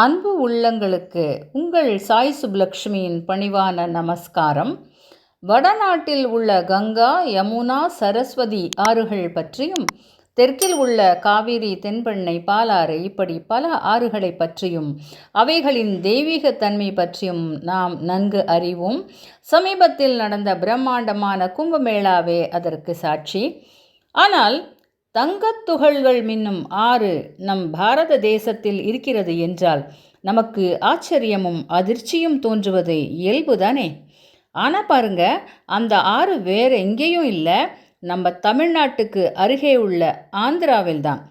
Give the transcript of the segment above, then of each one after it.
அன்பு உள்ளங்களுக்கு உங்கள் சாய் சுப்லக்ஷ்மியின் பணிவான நமஸ்காரம். வடநாட்டில் உள்ள கங்கா யமுனா சரஸ்வதி ஆறுகள் பற்றியும் தெற்கில் உள்ள காவிரி தென்பெண்ணை பாலாறு இப்படி பல ஆறுகளை பற்றியும் அவைகளின் தெய்வீக தன்மை பற்றியும் நாம் நன்கு அறிவோம். சமீபத்தில் நடந்த பிரம்மாண்டமான கும்பமேளாவே அதற்கு சாட்சி. ஆனால் தங்கத்துகள்கள் மின்னும் ஆறு நம் பாரத தேசத்தில் இருக்கிறது என்றால் நமக்கு ஆச்சரியமும் அதிர்ச்சியும் தோன்றுவது இயல்புதானே? ஆனால் பாருங்க அந்த ஆறு வேற எங்கேயும் இல்லை. நம்ம தமிழ்நாட்டுக்கு அருகே உள்ள ஆந்திராவில் தான்.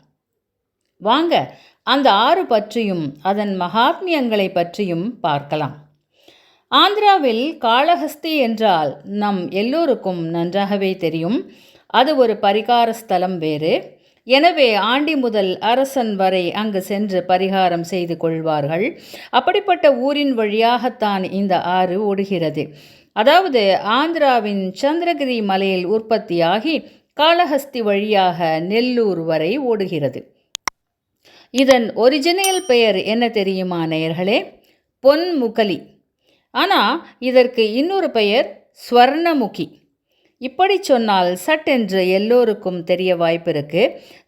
வாங்க அந்த ஆறு பற்றியும் அதன் மகாத்மியங்களை பற்றியும் பார்க்கலாம். ஆந்திராவில் காளஹஸ்தி என்றால் நம் எல்லோருக்கும் நன்றாகவே தெரியும். அது ஒரு பரிகார ஸ்தலம் வேறு. எனவே ஆண்டி முதல் அரசன் வரை அங்கு சென்று பரிகாரம் செய்து கொள்வார்கள். அப்படிப்பட்ட ஊரின் வழியாகத்தான் இந்த ஆறு ஓடுகிறது. அதாவது ஆந்திராவின் சந்திரகிரி மலையில் உற்பத்தியாகி காளஹஸ்தி வழியாக நெல்லூர் வரை ஓடுகிறது. இதன் ஒரிஜினல் பெயர் என்ன தெரியுமா நேயர்களே? பொன்முகலி. ஆனால் இதற்கு இன்னொரு பெயர் ஸ்வர்ணமுகி. இப்படி சொன்னால் சட்டென்று எல்லோருக்கும் தெரிய வாய்ப்பிருக்கு.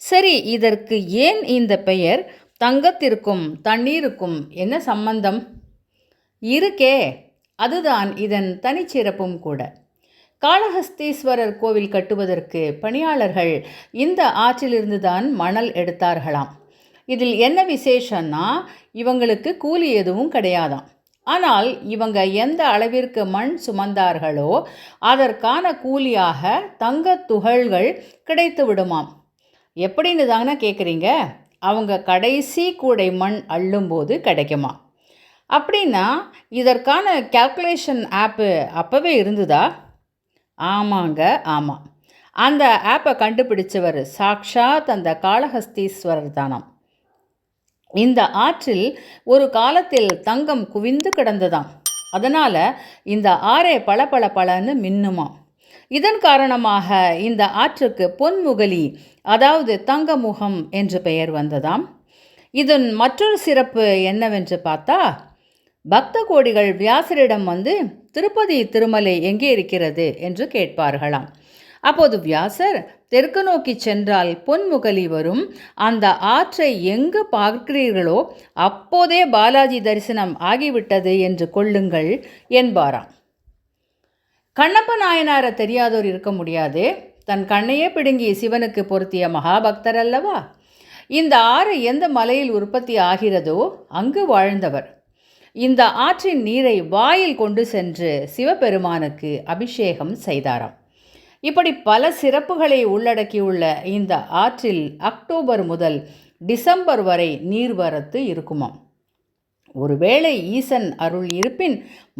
சரி இதற்கு ஏன் இந்த பெயர்? தங்கத்திற்கும் தண்ணீருக்கும் என்ன சம்பந்தம்? இருக்கே அதுதான் இதன் தனிச்சிறப்பும் கூட. காளஹஸ்தீஸ்வரர் கோவில் கட்டுவதற்கு பணியாளர்கள் இந்த ஆற்றிலிருந்து தான் மணல் எடுத்தார்களாம். இதில் என்ன விசேஷன்னா இவங்களுக்கு கூலி எதுவும் கிடையாதாம். ஆனால் இவங்க எந்த அளவிற்கு மண் சுமந்தார்களோ அதற்கான கூலியாக தங்கத் துகள்கள் கிடைத்து விடுமாம் எப்படின்னு தாங்கன்னா கேட்குறீங்க அவங்க கடைசி கூடை மண் அள்ளும்போது கிடைக்குமா? அப்படின்னா இதற்கான கேல்குலேஷன் ஆப்பு அப்போவே இருந்ததா? ஆமாங்க ஆமாம் அந்த ஆப்பை கண்டுபிடிச்சவர் சாக்ஷாத் அந்த காளஹஸ்தீஸ்வரர் தானாம். இந்த ஆற்றில் ஒரு காலத்தில் தங்கம் குவிந்து கிடந்ததாம். அதனால் இந்த ஆறே பல பல பலன்னு மின்னுமாம் இதன் காரணமாக இந்த ஆற்றுக்கு பொன்முகலி அதாவது தங்கமுகம் என்று பெயர் வந்ததாம். இதன் மற்றொரு சிறப்பு என்னவென்று பார்த்தா பக்த கோடிகள் வியாசரிடம் வந்து திருப்பதி திருமலை எங்கே இருக்கிறது? என்று கேட்பார்களாம். அப்போது வியாசர் தெற்கு நோக்கி சென்றால் பொன்முகலி வரும். அந்த ஆற்றை எங்கு பார்க்கிறீர்களோ அப்போதே பாலாஜி தரிசனம் ஆகிவிட்டது என்று கொள்ளுங்கள் என்பாராம். கண்ணப்ப நாயனாரை தெரியாதோர் இருக்க முடியாது. தன் கண்ணையே பிடுங்கி சிவனுக்கு பொருத்திய மகாபக்தர் அல்லவா? இந்த ஆறு எந்த மலையில் உற்பத்தி ஆகிறதோ அங்கு வாழ்ந்தவர். இந்த ஆற்றின் நீரை வாயில் கொண்டு சென்று சிவபெருமானுக்கு அபிஷேகம் செய்தாராம். இப்படி பல சிறப்புகளை உள்ளடக்கியுள்ள இந்த ஆற்றில் அக்டோபர் முதல் டிசம்பர் வரை நீர்வரத்து இருக்குமாம். ஒருவேளை ஈசன் அருள் இருப்பின்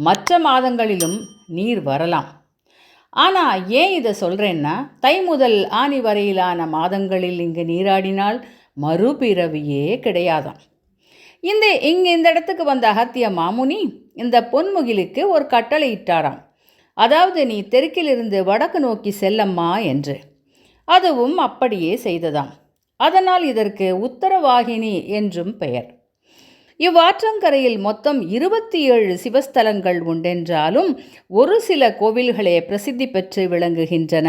மற்ற மாதங்களிலும் நீர் வரலாம். ஆனால் ஏன் இதை சொல்கிறேன்னா தை முதல் ஆணி வரையிலான மாதங்களில் இங்கு நீராடினால் மறுபிறவியே கிடையாதாம். இந்த இங்கே இந்த இடத்துக்கு வந்த அகத்திய மாமுனி இந்த பொன்முகிலுக்கு ஒரு கட்டளை இட்டாராம். அதாவது நீ தெற்கிலிருந்து வடக்கு நோக்கி செல்லம்மா என்று. அதுவும் அப்படியே செய்ததாம். அதனால் இதற்கு உத்தரவாகினி என்றும் பெயர். இவ்வாற்றங்கரையில் மொத்தம் இருபத்தி ஏழு சிவஸ்தலங்கள் உண்டென்றாலும் ஒரு சில கோவில்களே பிரசித்தி பெற்று விளங்குகின்றன.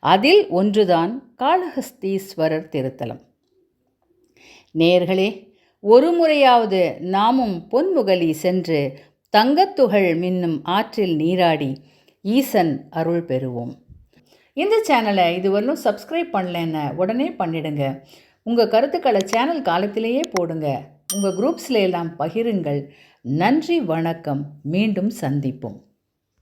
அதில் ஒன்றுதான் காளஹஸ்தீஸ்வரர் திருத்தலம். நேர்களே ஒரு முறையாவது நாமும் பொன்முகலி சென்று தங்கத்துகள் மின்னும் ஆற்றில் நீராடி ஈசன் அருள் பெறுவோம். இந்த சேனலை இதுவரையும் சப்ஸ்கிரைப் பண்ணலன்னு உடனே பண்ணிடுங்க. உங்கள் கருத்துக்களை சேனல் காலத்திலேயே போடுங்க. உங்கள் குரூப்ஸில் எல்லாம் பகிருங்கள். நன்றி வணக்கம். மீண்டும் சந்திப்போம்.